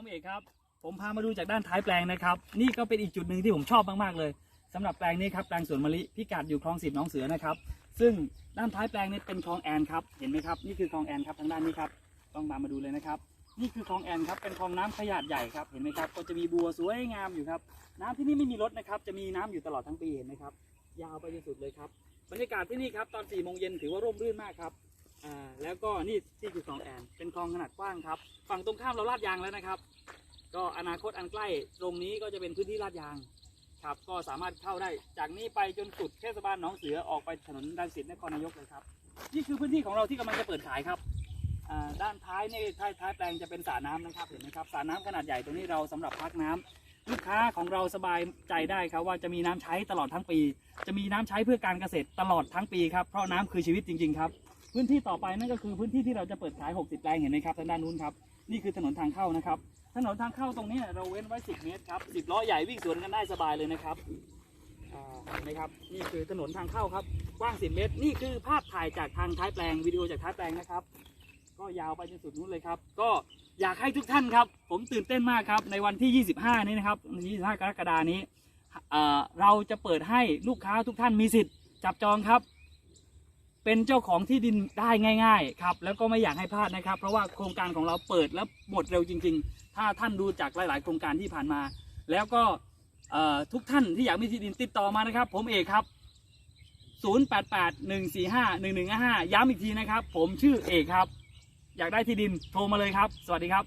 ผมเอกครับ ผมพามาดูจากด้านท้ายแปลงนะครับ นี่ก็เป็นอีกจุดหนึ่งที่ผมชอบมากๆเลยสำหรับแปลงนี้ครับแปลงสวนมะลิพิกัดอยู่คลองสิบน้องเสือนะครับ ซึ่งด้านท้ายแปลงนี้เป็นคลองแอนครับเห็นไหมครับนี่คือคลองแอนครับทางด้านนี้ครับต้องตามมาดูเลยนะครับ นี่คือคลองแอนครับเป็นคลองน้ำขนาดใหญ่ครับเห็นไหมครับก็จะมีบัวสวยงามอยู่ครับน้ำที่นี่ไม่มีลดนะครับจะมีน้ำอยู่ตลอดทั้งปีเห็นไหมครับยาวไปจนสุดเลยครับบรรยากาศที่นี่ครับตอน4ี่โมงเย็นถือว่าร่มรื่นมากครับ อ่าแล้วก็นี่ที่คือคลองแอนเป็นคลองขนาดกว้างครับ ฝั่งตรงข้ามเราลาดยางแล้วนะครับ ก็อนาคตอันใกล้ตรงนี้ก็จะเป็นพื้นที่ลาดยางครับ ก็สามารถเข้าได้ จากนี้ไปจนสุดเทศบาลหนองเสือออกไปถนนดันสิทธิ์นครนายกเลยครับ นี่คือพื้นที่ของเราที่กำลังจะเปิดขายครับอ่าด้านท้ายนี่ท้ายท้ายแปลงจะเป็นสระน้ำนะครับเห็นไหมครับสระน้ำขนาดใหญ่ตรงนี้เราสำหรับพักน้ำลูกค้าของเราสบายใจได้ครับว่าจะมีน้ำใช้ตลอดทั้งปี จะมีน้ำใช้เพื่อการเกษตรตลอดทั้งปีครับเพราะน้ำคือชีวิตจริง ๆ ครับ พื้นที่ต่อไปนั่นก็คือพื้นที่ที่เราจะเปิดขาย 60 แปลงเห็นไหมครับทางด้านนู้นครับ นี่คือถนนทางเข้านะครับ ถนนทางเข้าตรงนี้เราเว้นไว้ 10 เมตรครับ 10ล้อใหญ่วิ่งสวนกันได้สบายเลยนะครับเห็นไหมครับ นี่คือถนนทางเข้าครับ กว้าง 10 เมตร นี่คือภาพถ่ายจากทางท้ายแปลงวิดีโอจากท้ายแปลงนะครับ ก็ยาวไปจนสุดนู้นเลยครับ ก็อยากให้ทุกท่านครับ ผมตื่นเต้นมากครับ ในวันที่ 25 นี้นะครับ25 กรกฎานี้ เราจะเปิดให้ลูกค้าทุกท่านมีสิทธิ์จับจองครับ เป็นเจ้าของที่ดินได้ง่าย ๆ ครับ แล้วก็ไม่อยากให้พลาดนะครับ เพราะว่าโครงการของเราเปิดแล้วหมดเร็วจริง ๆ ถ้าท่านดูจากหลายๆ โครงการที่ผ่านมา แล้วก็ทุกท่านที่อยากมีที่ดินติดต่อมานะครับ ผมเอกครับ 0881451155 ย้ำอีกทีนะครับ ผมชื่อเอกครับ อยากได้ที่ดินโทรมาเลยครับ สวัสดีครับ